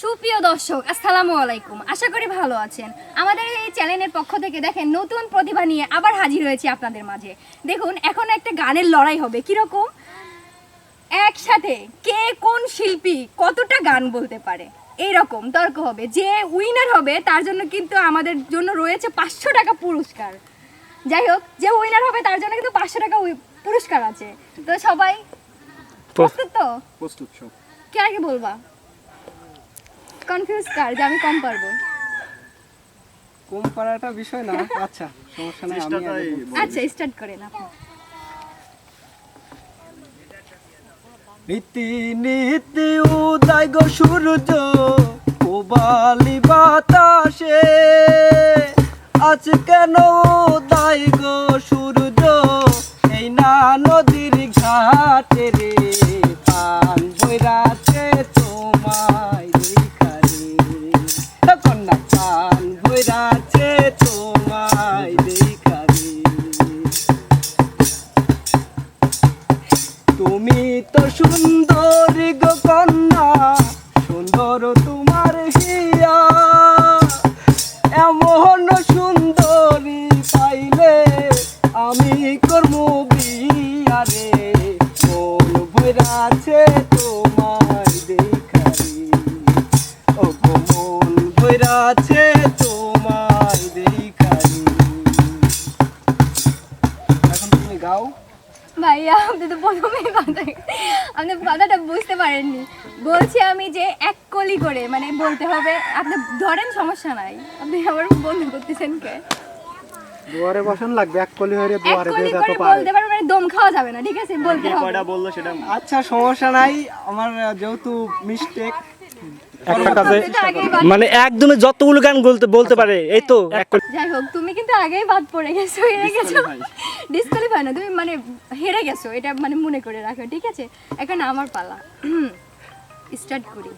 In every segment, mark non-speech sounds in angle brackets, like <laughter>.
সুপ্রিয় দর্শক আসসালামু আলাইকুম। আশা করি ভালো আছেন। আমাদের এই চ্যানেলের পক্ষ থেকে দেখেন নতুন প্রতিভা নিয়ে আবার হাজির হয়েছি আপনাদের মাঝে। দেখুন এখন একটা গানের লড়াই হবে। কীরকম? একসাথে কে কোন শিল্পী কতটা গান বলতে পারে? এই রকম তর্ক হবে। যে উইনার হবে তার জন্য কিন্তু আমাদের জন্য রয়েছে পাঁচশো টাকা পুরস্কার। যাই হোক যে উইনার হবে তার জন্য কিন্তু পাঁচশো টাকা উই- পুরস্কার আছে। তো সবাই প্রস্তুত। তো? প্রস্তুত কে আগে বলবা? কনফিউজ কার যে আমি কম পারব? কম পারাটা বিষয় না। আচ্ছা সমস্যা নাই আমি। আচ্ছা স্টার্ট করেন আপনি। নীতি নীতি উদয় গো সূর্য উবালি বাতাসে। আজ কেন উদয় গো সূর্য এই না নদীর ঘাটে রে? পান বৈরাছে তোমায় ভৈরাছে তোমায় দেখারি। এখন তুমি গাও। ভাইয়া আপনি তো প্রথমেই কথা আপনি কথাটা বুঝতে পারেননি। বলছি আমি যে এক কলি করে মানে বলতে হবে আপনি ধরেন সমস্যা নাই। আপনি আমার বন্ধ করতেছেন কে? দুয়ারে বসন লাগবে এক কলি হয়ে দুয়ারে বের করে পারে। বলতে পারবেন মানে দম খাওয়া যাবে না ঠিক আছে? বলতে হবে। কয়টা বলল সেটা আচ্ছা সমস্যা নাই। আমার যেহেতু মিস্টেক একটা কাজে মানে একদমই যতগুলো গান বলতে বলতে পারে এই তো যাই হোক তুমি কিন্তু আগেই বাদ পড়ে গেছো হেরে গেছো। ডিসকোয়ালিফাই না তুমি মানে হেরে গেছো এটা মানে মনে করে রাখো ঠিক আছে? এখন আমার পালা। স্টার্ট করি।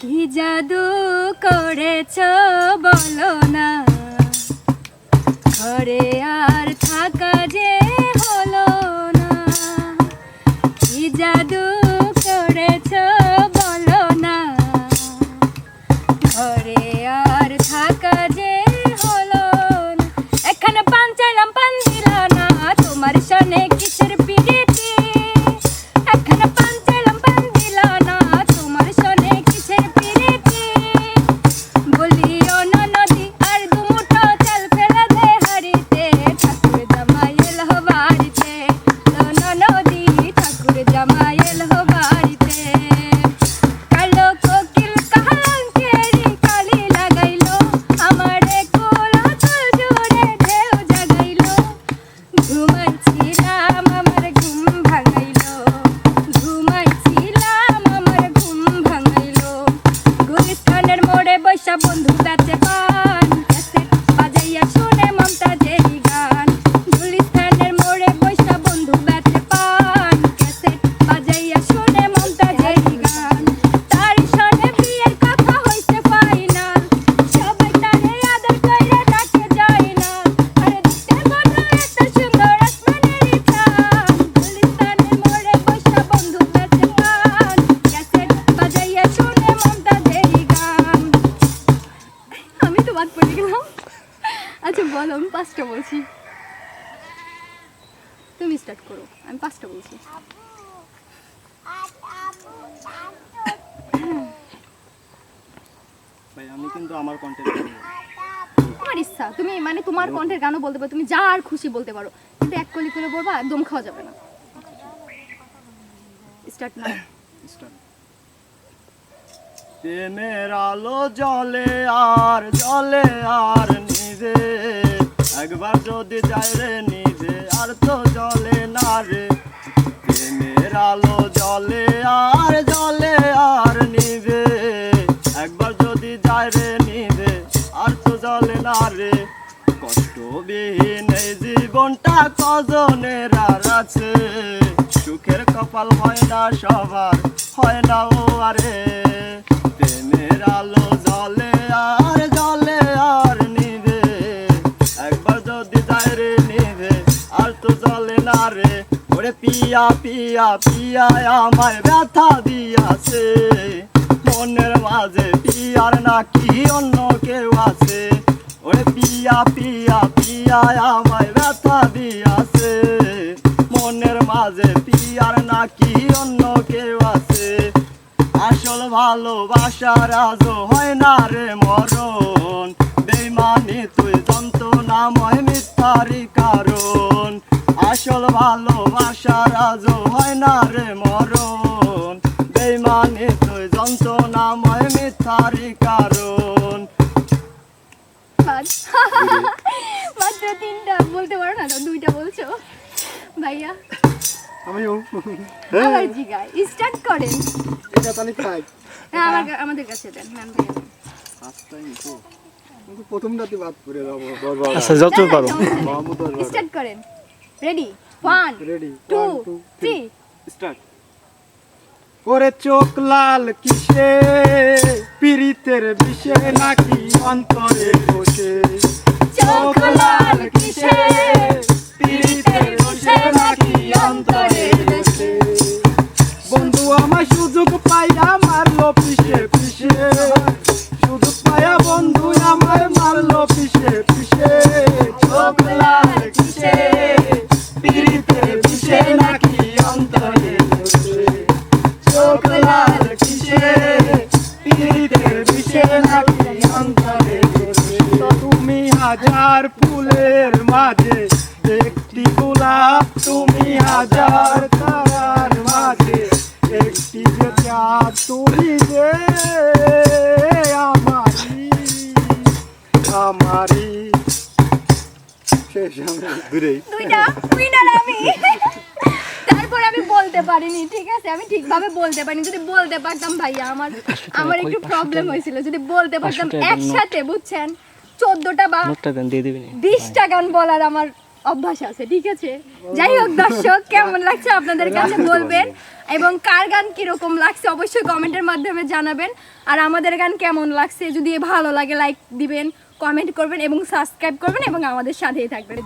কি জাদু করেছ বলো না। ঘরে আর থাকা যে হলো না। কি জাদু ঘরে that তো বাদ পড়ে গেলাম। আচ্ছা বলো আমি পাঁচটা বলছি। তুমি স্টার্ট করো আমি পাঁচটা বলছি। ভাই আমি কিন্তু আমার কন্টেন্ট তোমার ইচ্ছা তুমি মানে তোমার কণ্ঠের গানও বলতে পারো তুমি যা আর খুশি বলতে পারো। কিন্তু এক কলি করে বলবা একদম খাওয়া যাবে না। স্টার্ট না প্রেমের আলো জলে আর জলে আর নিভে একবার যদি যাই রে নিভে আর তো জলে না রে। প্রেমের আলো জলে আর জলে আর নিভে একবার যদি যাই রে নিভে আর তো জলে না রে। কষ্টবিহীন এই জীবনটা কজনের আর আছে। সুখের কপাল হয় না সবার, হয় না ও আরে। প্রেমের জলে আর জলে আর নিভে। একবার যদি যায় নিভে, আর তো জলে না রে। ওরে পিয়া পিয়া পিয়া আমায় ব্যথা দিয়াছে। মনের মাঝে পিয়ার নাকি অন্য কেউ আছে? ওরে পিয়া পিয়া পিয়া আমায় ব্যথা দিয়াছে। মনের মাঝে পিয়ার নাকি অন্য কেউ আছে? আসল ভালোবাসার আজ হয় না রে মরণ। বেমানি তুই যন্ত্রণাময় মিথ্যারি কারণ। আসল ভালোবাসার আজ হয় না রে মরণ। বেমানি তুই যন্ত্রণাময় মিথ্যারি কারণ। <laughs> মাত্র তিনটা, বলতে পারো না দুইটা বলছো। ভাইয়া। আমিও। আবার জিগায়। স্টার্ট করেন। এটা তাহলে খাই। হ্যাঁ আমার আমাদের কাছে দেন ম্যাম ভাইয়া কিন্তু প্রথমটাতে বাদ করে যাব আচ্ছা যত পারো। স্টার্ট করেন। Ready one ready two three start ওরে চোখ লাল কিসে? পিরিতের বিষে নাকি অন্তরে বসে? চোখ লাল কিসে? গোলাপ তুমি হাজার তারার মাঝে একটি যে চাঁদ তুমি যে আমারি আমারি শেষ আমি। দূরেই। দুইটা উইনার আমি। তারপর আমি বলতে পারিনি ঠিক আছে? আমি ঠিকভাবে বলতে পারিনি। যদি বলতে পারতাম ভাইয়া আমার আমার একটু প্রবলেম হয়েছিল। যদি বলতে পারতাম একসাথে বুঝছেন? চোদ্দটা বা বিশটা গান বলার আমার অভ্যাস আছে ঠিক আছে? যাই হোক দর্শক কেমন লাগছে আপনাদের কাছে বলবেন? এবং কার গান কীরকম লাগছে অবশ্যই কমেন্টের মাধ্যমে জানাবেন। আর আমাদের গান কেমন লাগছে যদি ভালো লাগে লাইক দিবেন কমেন্ট করবেন এবং সাবস্ক্রাইব করবেন এবং আমাদের সাথেই থাকবেন।